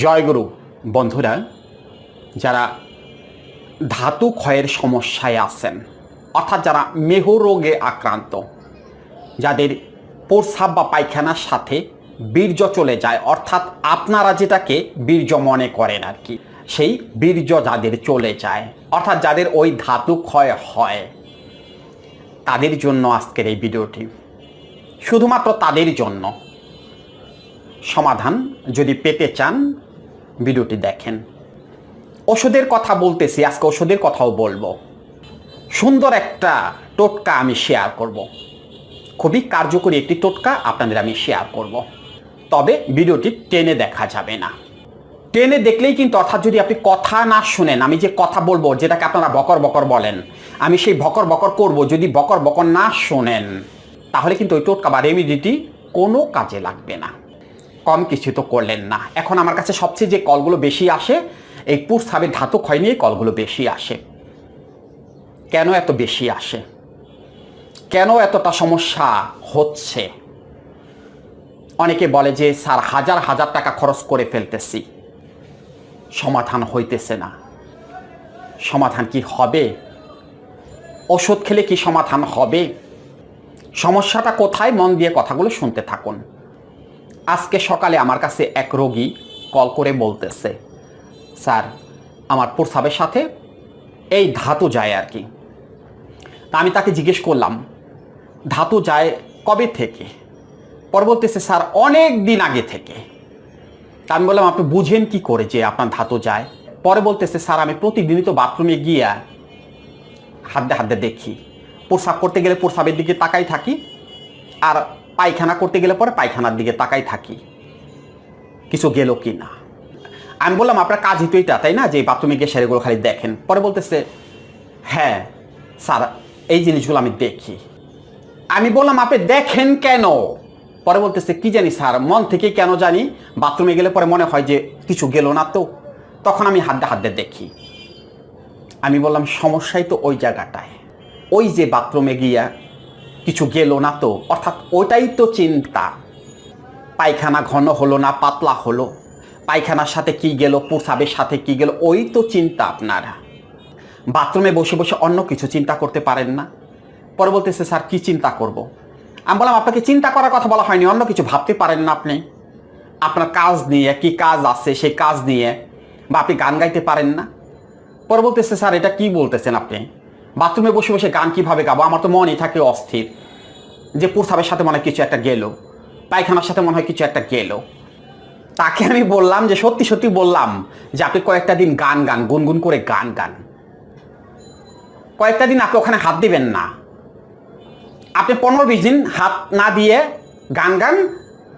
জয়গুরু। বন্ধুরা, যারা ধাতু ক্ষয়ের সমস্যায় আছেন, অর্থাৎ যারা মেহ রোগে আক্রান্ত, যাদের প্রস্রাব বা পায়খানার সাথে বীর্য চলে যায়, অর্থাৎ আপনারা যেটাকে বীর্য মনে করেন আর কি, সেই বীর্য যাদের চলে যায়, অর্থাৎ যাদের ওই ধাতু ক্ষয় হয়, তাদের জন্য আজকের এই ভিডিওটি। শুধুমাত্র তাদের জন্য সমাধান যদি পেতে চান, ভিডিওটি দেখেন ওষুধের কথা বলতেছি, আজকে ওষুধের কথাও বলব সুন্দর একটা টোটকা আমি শেয়ার করব। খুবই কার্যকরী একটি টোটকা আপনাদের আমি শেয়ার করব। তবে ভিডিওটি টেনে দেখা যাবে না টেনে দেখলেই কিন্তু অর্থাৎ যদি আপনি কথা না শুনেন, আমি যে কথা বলব, যেটাকে আপনারা বকর বকর বলেন, আমি সেই বকর বকর করব, যদি বকর বকর না শোনেন, তাহলে কিন্তু ওই টোটকা বা রেমিডিটি কোনো কাজে লাগবে না কম কিছু তো করলেন না। এখন আমার কাছে সবচেয়ে যে কলগুলো বেশি আসে, এই পুরসাবের ধাতু ক্ষয় নিয়ে কলগুলো বেশি আসে। কেন এত বেশি আসে? কেন এতটা সমস্যা হচ্ছে? অনেকে বলে যে, স্যার, হাজার হাজার টাকা খরচ করে ফেলতেছি। সমাধান হইতেছে না। সমাধান কি হবে? ওষুধ খেলে কি সমাধান হবে? সমস্যাটা কোথায়? মন দিয়ে কথাগুলো শুনতে থাকুন। আজকে সকালে আমার কাছে এক রোগী কল করে বলতেছে, স্যার, আমার প্রস্রাবের সাথে এই ধাতু যায় আর কি। তা আমি তাকে জিজ্ঞেস করলাম, ধাতু যায় কবে থেকে? পরে বলতেছে, স্যার, অনেক দিন আগে থেকে। তা আমি বললাম, আপনি বুঝেন কি করে যে আপনার ধাতু যায়? পরে বলতেছে, স্যার, আমি প্রতিদিনই তো বাথরুমে গিয়া হাতে হাতে দেখি। প্রস্রাব করতে গেলে প্রস্রাবের দিকে তাকাই থাকি। আর পায়খানা করতে গেলে পরে পায়খানার দিকে তাকাই থাকি। কিছু গেল কি না আমি বললাম, আপনার কাজ তো এটা, তাই না? যে বাথরুমে গিয়ে সেরেগুলো খালি দেখেন। পরে বলতেছে হ্যাঁ স্যার, এই জিনিসগুলো আমি দেখি। আমি বললাম, আপনি দেখেন কেন? পরে বলতেছে, কি জানি স্যার, মন থেকে কেন জানি? বাথরুমে গেলে পরে মনে হয় যে কিছু গেল না তো। তখন আমি হাত হাত দেখি। আমি বললাম, সমস্যাই তো ওই জায়গাটায়। ওই যে বাথরুমে গিয়া কিছু গেল না তো। অর্থাৎ ওটাই তো চিন্তা। পায়খানা ঘন হলো না, পাতলা হলো। পায়খানার সাথে কি গেল, প্রসাবের সাথে কি গেল, ওই তো চিন্তা আপনারা। বাথরুমে বসে বসে অন্য কিছু চিন্তা করতে পারেন না। পরে বলতেছে, স্যার, কি চিন্তা করব। আমি বললাম, আপনাকে চিন্তা করার কথা বলা হয়নি, অন্য কিছু ভাবতে পারেন না আপনি। আপনার কাজ নিয়ে, কি কাজ আছে সেই কাজ নিয়ে, বা আপনি গান গাইতে পারেন না? পরে বলতেছে, স্যার, এটা কি বলতেছেন আপনি? বাথরুমে বসে বসে গান কীভাবে গাবো? আমার তো মনই থাকে অস্থির। যে প্রস্রাবের সাথে মনে হয় কিছু একটা গেল, পায়খানার সাথে মনে হয় কিছু একটা গেল। তাকে আমি বললাম যে, সত্যি সত্যি বললাম যে, আপনি কয়েকটা দিন গান গান, গুনগুন করে গান গান। কয়েকটা দিন আপনি ওখানে হাত দিবেন না। আপনি পনেরো বিশ দিন হাত না দিয়ে গান গান,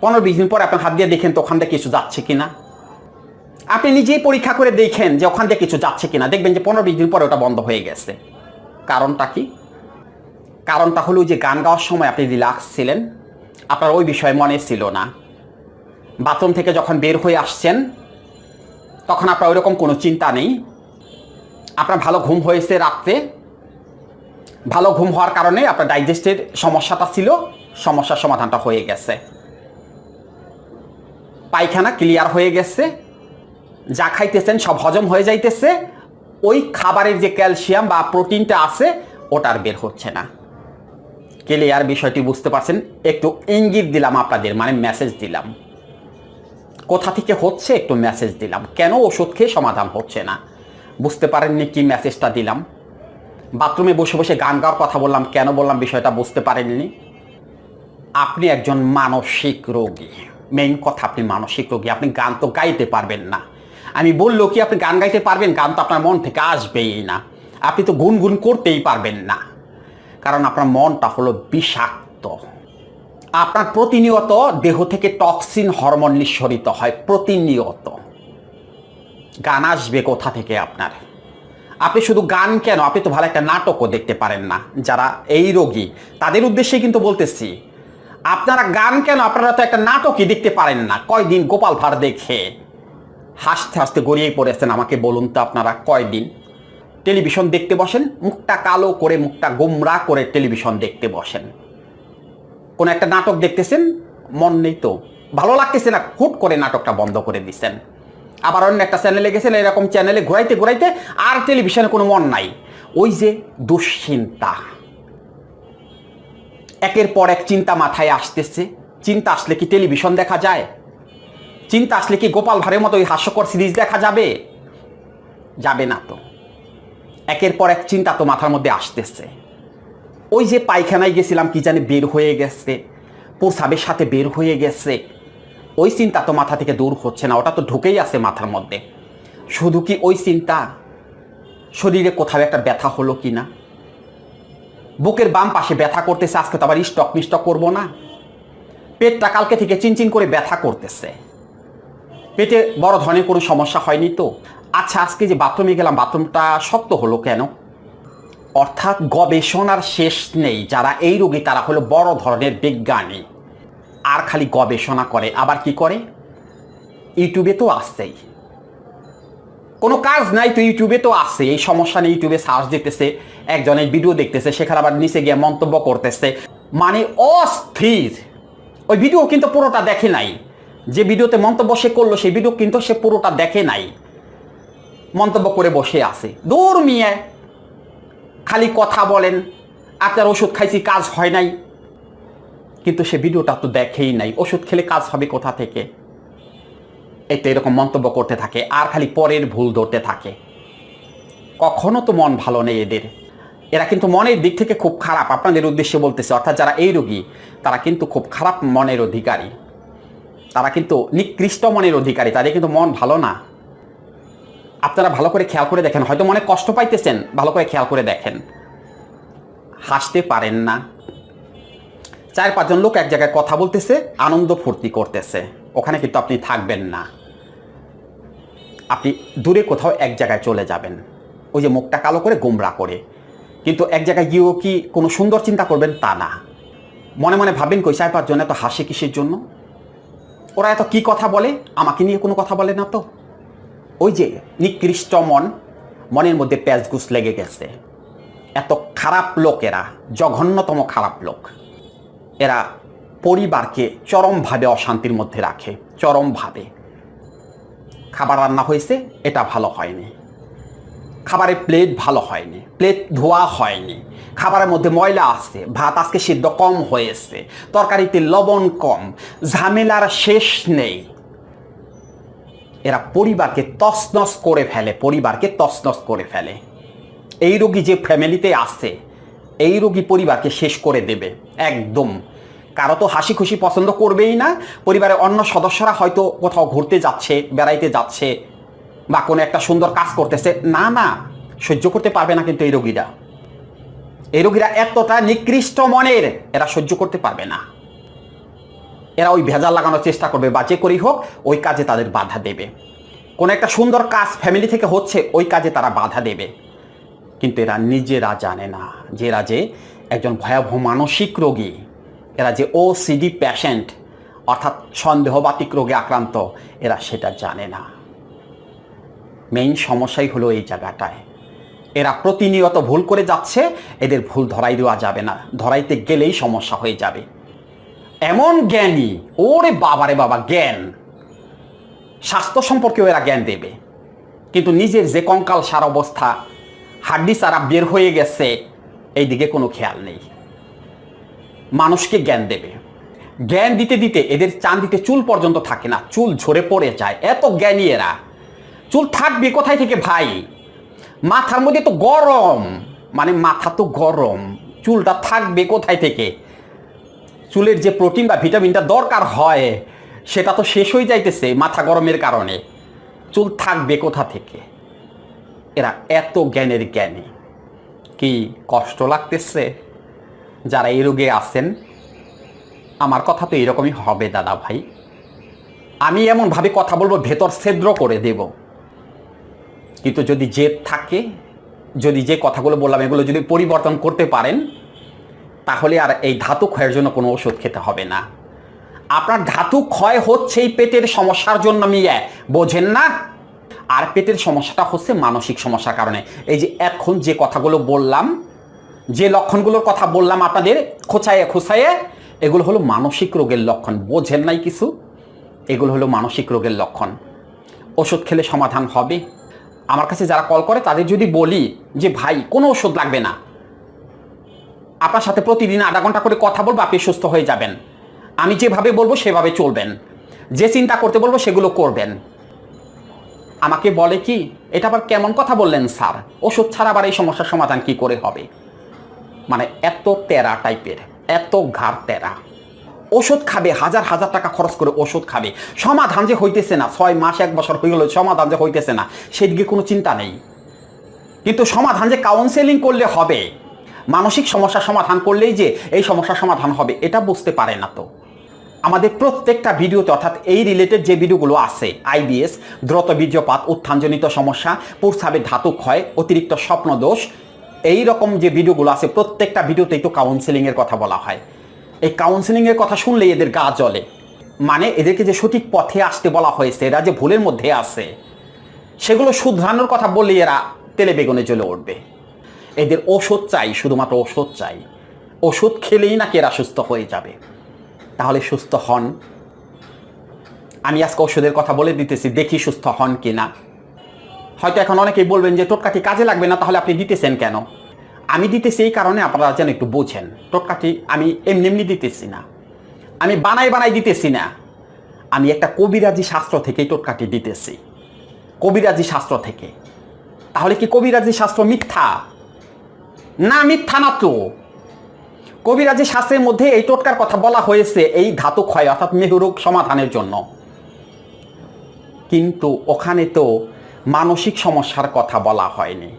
পনেরো বিশ দিন পরে আপনি হাত দিয়ে দেখেন তো ওখান থেকে কিছু যাচ্ছে কি না আপনি নিজেই পরীক্ষা করে দেখেন যে ওখান থেকে কিছু যাচ্ছে কিনা। দেখবেন যে পনেরো বিশ দিন পরে ওটা বন্ধ হয়ে গেছে। কারণটা কি? কারণটা হলো যে গান গাওয়ার সময় আপনি রিল্যাক্স ছিলেন। আপনার ওই বিষয়ে মনে ছিল না। বাথরুম থেকে যখন বের হয়ে আসছেন, তখন আপনার ওইরকম কোনো চিন্তা নেই। আপনার ভালো ঘুম হয়েছে রাত্রে। ভালো ঘুম হওয়ার কারণে আপনার ডাইজেস্টের সমস্যাটা ছিল। সমস্যার সমাধানটা হয়ে গেছে। পায়খানা ক্লিয়ার হয়ে গেছে। যা খাইতেছেন সব হজম হয়ে যাইতেছে। ওই খাবারের যে ক্যালসিয়াম বা প্রোটিনটা আছে, ওটার বের হচ্ছে না। ক্লিয়ার বিষয়টি বুঝতে পারছেন? একটু ইঙ্গিত দিলাম আপনাদের মানে মেসেজ দিলাম। কোথা থেকে হচ্ছে একটু মেসেজ দিলাম। কেন ওষুধ খেয়ে সমাধান হচ্ছে না? বুঝতে পারেননি কি মেসেজটা দিলাম? বাথরুমে বসে বসে গান গাওয়ার কথা বললাম, কেন বললাম বিষয়টা বুঝতে পারেননি? আপনি একজন মানসিক রোগী। মেইন কথা, আপনি মানসিক রোগী। আপনি গান তো গাইতে পারবেন না। আমি বলল কি, আপনি গান গাইতে পারবেন? গান তো আপনার মন থেকে আসবেই না। আপনি তো গুনগুন করতেই পারবেন না। কারণ আপনার মনটা হলো বিষাক্ত। আপনার প্রতিনিয়ত দেহ থেকে টক্সিন হরমোন নিঃসরিত হয়, প্রতিনিয়ত। গান আসবে কোথা থেকে আপনার? আপনি শুধু গান কেন? আপনি তো ভালো একটা নাটকও দেখতে পারেন না, যারা এই রোগী। তাদের উদ্দেশ্যে কিন্তু বলতেছি, আপনারা গান কেন? আপনারা তো একটা নাটকই দেখতে পারেন না। কয়দিন গোপাল ভাঁড় দেখে। হাসতে হাসতে গড়িয়ে পড়েছেন আমাকে বলুন তো আপনারা কয়দিন? টেলিভিশন দেখতে বসেন, মুখটা কালো করে, মুখটা গোমরা করে টেলিভিশন দেখতে বসেন। কোন একটা নাটক দেখতেছেন, মন নেই তো। ভালো লাগতেছে না, হুট করে নাটকটা বন্ধ করে দিচ্ছেন আবার অন্য একটা চ্যানেলে গেছেন, এরকম চ্যানেলে ঘুরাইতে ঘুরাইতে আর টেলিভিশনে কোনো মন নাই। ওই যে দুশ্চিন্তা। একের পর এক চিন্তা মাথায় আসতেছে। চিন্তা আসলে কি টেলিভিশন দেখা যায়? চিন্তা আসলে কি গোপাল ভাঁড়ের মতো ওই হাস্যকর সিরিজ দেখা যাবে? যাবে না তো। একের পর এক চিন্তা তো মাথার মধ্যে আসতেছে। ওই যে পায়খানায় গেছিলাম, কি জানি বের হয়ে গেছে, প্রসাবের সাথে বের হয়ে গেছে। ওই চিন্তা তো মাথা থেকে দূর হচ্ছে না, ওটা তো ঢুকেই আছে মাথার মধ্যে। শুধু কি ওই চিন্তা? শরীরে কোথাও একটা ব্যথা হলো কি না? বুকের বাম পাশে ব্যথা করতেছে, আজকে তো আবার স্টক মিস্টক করব না। পেটটা কালকে থেকে চিনচিন করে ব্যথা করতেছে। পেটে বড় ধরনের কোনো সমস্যা হয়নি তো? আচ্ছা আজকে যে বাথরুমে গেলাম, বাথরুমটা শক্ত হলো কেন? অর্থাৎ গবেষণার শেষ নেই, যারা এই রোগী তারা হলো বড় ধরনের বিজ্ঞানী। আর খালি গবেষণা করে, আবার কি করে? ইউটিউবে তো আসছেই কোনো কাজ নাই তো ইউটিউবে তো আসছে এই সমস্যা নিয়ে ইউটিউবে সার্চ দিতেছে একজনের ভিডিও দেখতেছে, সেখানে আবার নিচে গিয়ে মন্তব্য করতেছে। মানে অস্থির! ওই ভিডিও কিন্তু পুরোটা দেখে নাই। যে ভিডিওতে মন্তব্য সে করল, সেই ভিডিও কিন্তু সে পুরোটা দেখে নাই। মন্তব্য করে বসে আছে। দূর মিয়া, খালি কথা বলেন, আপনার ওষুধ খাইছি, কাজ হয় নাই। কিন্তু সে ভিডিওটা তো দেখেই নাই। ওষুধ খেলে কাজ হবে কোথা থেকে? এই তো এরকম মন্তব্য করতে থাকে, আর খালি পরের ভুল ধরতে থাকে। কখনো তো মন ভালো নেই এদের। এরা কিন্তু মনের দিক থেকে খুব খারাপ। আপনাদের উদ্দেশ্যে বলতেছে, অর্থাৎ যারা এই রোগী, তারা কিন্তু খুব খারাপ মনের অধিকারী। তারা কিন্তু নিকৃষ্ট মনের অধিকারী, তাদের কিন্তু মন ভালো না। আপনারা ভালো করে খেয়াল করে দেখেন, হয়তো মনে কষ্ট পাইতেছেন, ভালো করে খেয়াল করে দেখেন। হাসতে পারেন না। চার পাঁচজন লোক এক জায়গায় কথা বলতেছে, আনন্দ ফুর্তি করতেছে। ওখানে কিন্তু আপনি থাকবেন না। আপনি দূরে কোথাও এক জায়গায় চলে যাবেন। ওই যে মুখটা কালো করে গোমরা করে। কিন্তু এক জায়গায় গিয়েও কি কোনো সুন্দর চিন্তা করবেন তা না। মনে মনে ভাবেন কই, চার পাঁচজন এত হাসি কিসের জন্য? ওরা এত কি কথা বলে? আমাকে নিয়ে কোনো কথা বলে না তো। ওই যে নিকৃষ্ট মন, মনের মধ্যে প্যাঁচগুস লেগে গেছে। এত খারাপ লোক এরা, জঘন্যতম খারাপ লোক। এরা পরিবারকে চরমভাবে অশান্তির মধ্যে রাখে, চরমভাবে। খাবার রান্না হয়েছে, এটা ভালো হয়নি। খাবারের প্লেট ভালো হয়নি প্লেট ধোয়া হয়নি, খাবারের মধ্যে ময়লা আছে, ভাত আজকে সিদ্ধ কম হয়েছে, তরকারিতে লবণ কম, ঝামেলার শেষ নেই। এরা পরিবারকে তছনছ করে ফেলে, পরিবারকে তছনছ করে ফেলে। এই রোগী যে ফ্যামিলিতে আছে, এই রোগী পরিবারকে শেষ করে দেবে, একদম। কারও তো হাসি খুশি পছন্দ করবেই না, পরিবারের অন্য সদস্যরা হয়তো কোথাও ঘুরতে যাচ্ছে, বেড়াইতে যাচ্ছে বা কোনো একটা সুন্দর কাজ করতেছে, না না, সহ্য করতে পারবে না কিন্তু এই রোগীরা। এই রোগীরা এতটা নিকৃষ্ট মনের, এরা সহ্য করতে পারবে না। এরা ওই ভেজাল লাগানোর চেষ্টা করবে বা যে করেই হোক, ওই কাজে তাদের বাধা দেবে। কোনো একটা সুন্দর কাজ ফ্যামিলি থেকে হচ্ছে, ওই কাজে তারা বাধা দেবে। কিন্তু এরা নিজেরা জানে না যে এরা যে একজন ভয়াবহ মানসিক রোগী। এরা যে ও সিডি প্যাশেন্ট অর্থাৎ সন্দেহবাতিক রোগে আক্রান্ত, এরা সেটা জানে না। মেইন সমস্যাই হলো এই জায়গাটায়। এরা প্রতিনিয়ত ভুল করে যাচ্ছে, এদের ভুল ধরাই দেওয়া যাবে না। ধরাইতে গেলেই সমস্যা হয়ে যাবে। এমন জ্ঞানী, ওরে বাবারে বাবা, জ্ঞান। স্বাস্থ্য সম্পর্কেও এরা জ্ঞান দেবে। কিন্তু নিজের যে কঙ্কাল সার অবস্থা, হাড্ডি সারা বের হয়ে গেছে এই দিকে কোনো খেয়াল নেই। মানুষকে জ্ঞান দেবে। জ্ঞান দিতে দিতে এদের চান দিতে চুল পর্যন্ত থাকে না, চুল ঝরে পড়ে যায়। এত জ্ঞানী এরা। চুল থাকবে কোথায় থেকে ভাই? মাথার মধ্যে তো গরম। মানে মাথা তো গরম। চুলটা থাকবে কোথায় থেকে? চুলের যে প্রোটিন বা ভিটামিনটা দরকার হয়, সেটা তো শেষ হয়ে যাইতেছে মাথা গরমের কারণে। চুল থাকবে কোথা থেকে? এরা এত জ্ঞানের জ্ঞানী। কি কষ্ট লাগতেছে? যারা এই রোগে আছেন, আমার কথা তো এরকমই হবে দাদা ভাই। আমি এমনভাবে কথা বলব, ভেতর ছেদ্র করে দেব। কিন্তু যদি জেদ থাকে, যদি যে কথাগুলো বললাম এগুলো যদি পরিবর্তন করতে পারেন, তাহলে আর এই ধাতু ক্ষয়ের জন্য কোনো ওষুধ খেতে হবে না। আপনার ধাতু ক্ষয় হচ্ছে এই পেটের সমস্যার জন্য মিয়া, বোঝেন না? আর পেটের সমস্যাটা হচ্ছে মানসিক সমস্যার কারণে। এই যে এখন যে কথাগুলো বললাম, যে লক্ষণগুলোর কথা বললাম আপনাদের, খোঁচায়ে খোঁচায়ে, এগুলো হলো মানসিক রোগের লক্ষণ। বোঝেন নাই কিছু? এগুলো হলো মানসিক রোগের লক্ষণ। ওষুধ খেলে সমাধান হবে। আমার কাছে যারা কল করে, তাদের যদি বলি যে, ভাই, কোনো ওষুধ লাগবে না। আপনার সাথে প্রতিদিন আধা ঘণ্টা করে কথা বলব, আপনি সুস্থ হয়ে যাবেন। আমি যেভাবে বলব, সেভাবে চলবেন। যে চিন্তা করতে বলব, সেগুলো করবেন। আমাকে বলে কি, এটা আবার কেমন কথা বললেন, স্যার? ওষুধ ছাড়া আবার এই সমস্যার সমাধান কি করে হবে? মানে এত তেরা টাইপের এত ঘাড় তেরা ওষুধ খাবে, হাজার হাজার টাকা খরচ করে ওষুধ খাবে। সমাধান যে হইতেছে না, ছয় মাস, এক বছর হয়ে গেল সমাধান যে হইতেছে না, সেদিকে কোনো চিন্তা নেই। কিন্তু সমাধান যে কাউন্সেলিং করলে হবে, মানসিক সমস্যার সমাধান করলেই যে এই সমস্যার সমাধান হবে, এটা বুঝতে পারে না তো। আমাদের প্রত্যেকটা ভিডিওতে, অর্থাৎ এই রিলেটেড যে ভিডিওগুলো আছে আইবিএস দ্রুত বীর্যপাত, উত্থানজনিত সমস্যা প্রস্রাবের ধাতু ক্ষয়, অতিরিক্ত স্বপ্নদোষ, এই রকম যে ভিডিওগুলো আছে, প্রত্যেকটা ভিডিওতেই তো কাউন্সেলিংয়ের কথা বলা হয়। এই কাউন্সেলিংয়ের কথা শুনলেই এদের গা জ্বলে। মানে এদেরকে যে সঠিক পথে আসতে বলা হয়েছে, এরা যে ভুলের মধ্যে আছে, সেগুলো শুধরানোর কথা বললেই এরা তেলে বেগুনে জ্বলে উঠবে। এদের ওষুধ চাই, শুধুমাত্র ওষুধ চাই। ওষুধ খেলেই নাকি এরা সুস্থ হয়ে যাবে। তাহলে সুস্থ হন। আমি আজকে ওষুধের কথা বলে দিতেছি, দেখি সুস্থ হন কি না হয়তো এখন অনেকেই বলবেন যে টোটকাটি কাজে লাগবে না, তাহলে আপনি দিতেছেন কেন? আমি দিতেছি এই কারণে আপনারা যেন একটু বোঝেন। টোটকাটি আমি এমনি এমনি দিতেছি না। আমি বানাই বানাই দিতেছি না। আমি একটা কবিরাজি শাস্ত্র থেকে টোটকাটি দিতেছি। কবিরাজি শাস্ত্র থেকে। তাহলে কি কবিরাজি শাস্ত্র মিথ্যা? না মিথ্যা না তো। কবিরাজি শাস্ত্রের মধ্যে এই টোটকার কথা বলা হয়েছে এই ধাতু ক্ষয় অর্থাৎ মেহরোগ সমাধানের জন্য। কিন্তু ওখানে তো মানসিক সমস্যার কথা বলা হয়নি।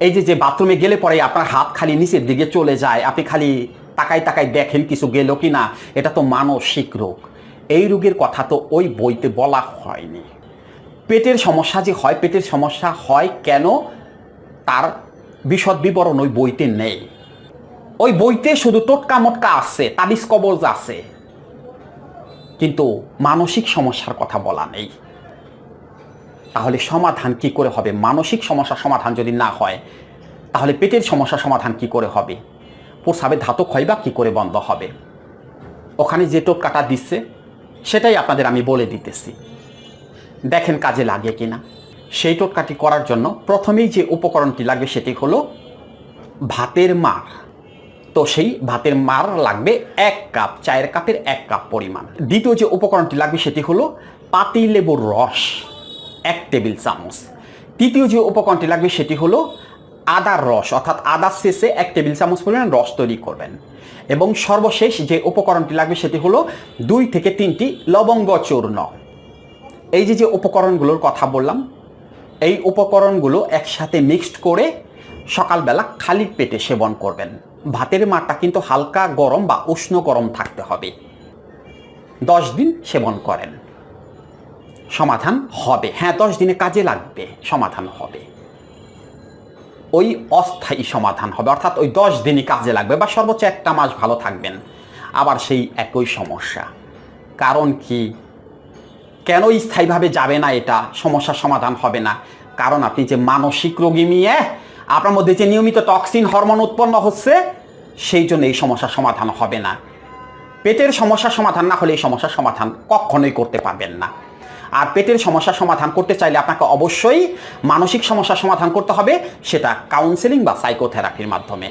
এই যে যে বাথরুমে গেলে পরে আপনার হাত খালি নিচের দিকে চলে যায়, আপনি খালি তাকাই তাকাই দেখেন কিছু গেল কি না এটা তো মানসিক রোগ। এই রোগের কথা তো ওই বইতে বলা হয়নি। পেটের সমস্যা যে হয়, পেটের সমস্যা হয় কেন? তার বিশদ বিবরণ ওই বইতে নেই। ওই বইতে শুধু টোটকা মোটকা আছে, তাবিজ কবজ আছে। কিন্তু মানসিক সমস্যার কথা বলা নেই। তাহলে সমাধান কি করে হবে? মানসিক সমস্যার সমাধান যদি না হয়, তাহলে পেটের সমস্যার সমাধান কি করে হবে? প্রস্রাবে ধাতু ক্ষয় বা কী করে বন্ধ হবে? ওখানে যে টোটকাটা দিচ্ছে, সেটাই আপনাদের আমি বলে দিতেছি। দেখেন কাজে লাগে কিনা। সেই টোটকাটি করার জন্য প্রথমেই যে উপকরণটি লাগবে সেটি হলো ভাতের মার। তো সেই ভাতের মার লাগবে এক কাপ, চায়ের কাপের এক কাপ পরিমাণ। দ্বিতীয় যে উপকরণটি লাগবে সেটি হলো পাতি লেবুর রস। এক টেবিল চামচ। তৃতীয় যে উপকরণটি লাগবে সেটি হলো আদার রস, অর্থাৎ আদার শেষে এক টেবিল চামচ পরিমাণ রস তৈরি করবেন। এবং সর্বশেষ যে উপকরণটি লাগবে সেটি হলো দুই থেকে তিনটি লবঙ্গ চূর্ণ। এই যে যে উপকরণগুলোর কথা বললাম, এই উপকরণগুলো একসাথে মিক্সড করে সকালবেলা খালি পেটে সেবন করবেন। ভাতের মারটা কিন্তু হালকা গরম বা উষ্ণ গরম থাকতে হবে। দশ দিন সেবন করেন। সমাধান হবে। হ্যাঁ দশ দিনে কাজে লাগবে, সমাধান হবে। ওই অস্থায়ী সমাধান হবে, অর্থাৎ ওই দশ দিনই কাজে লাগবে বা সর্বোচ্চ একটা মাস ভালো থাকবেন। আবার সেই একই সমস্যা। কারণ কি? কেন স্থায়ীভাবে যাবে না এটা? সমস্যার সমাধান হবে না। কারণ আপনি যে মানসিক রোগী নিয়ে, আপনার মধ্যে যে নিয়মিত টক্সিন হরমোন উৎপন্ন হচ্ছে, সেই জন্য এই সমস্যার সমাধান হবে না। পেটের সমস্যার সমাধান না হলে এই সমস্যার সমাধান কখনোই করতে পারবেন না। আর পেটের সমস্যা সমাধান করতে চাইলে আপনাকে অবশ্যই মানসিক সমস্যা সমাধান করতে হবে, সেটা কাউন্সেলিং বা সাইকোথেরাপির মাধ্যমে।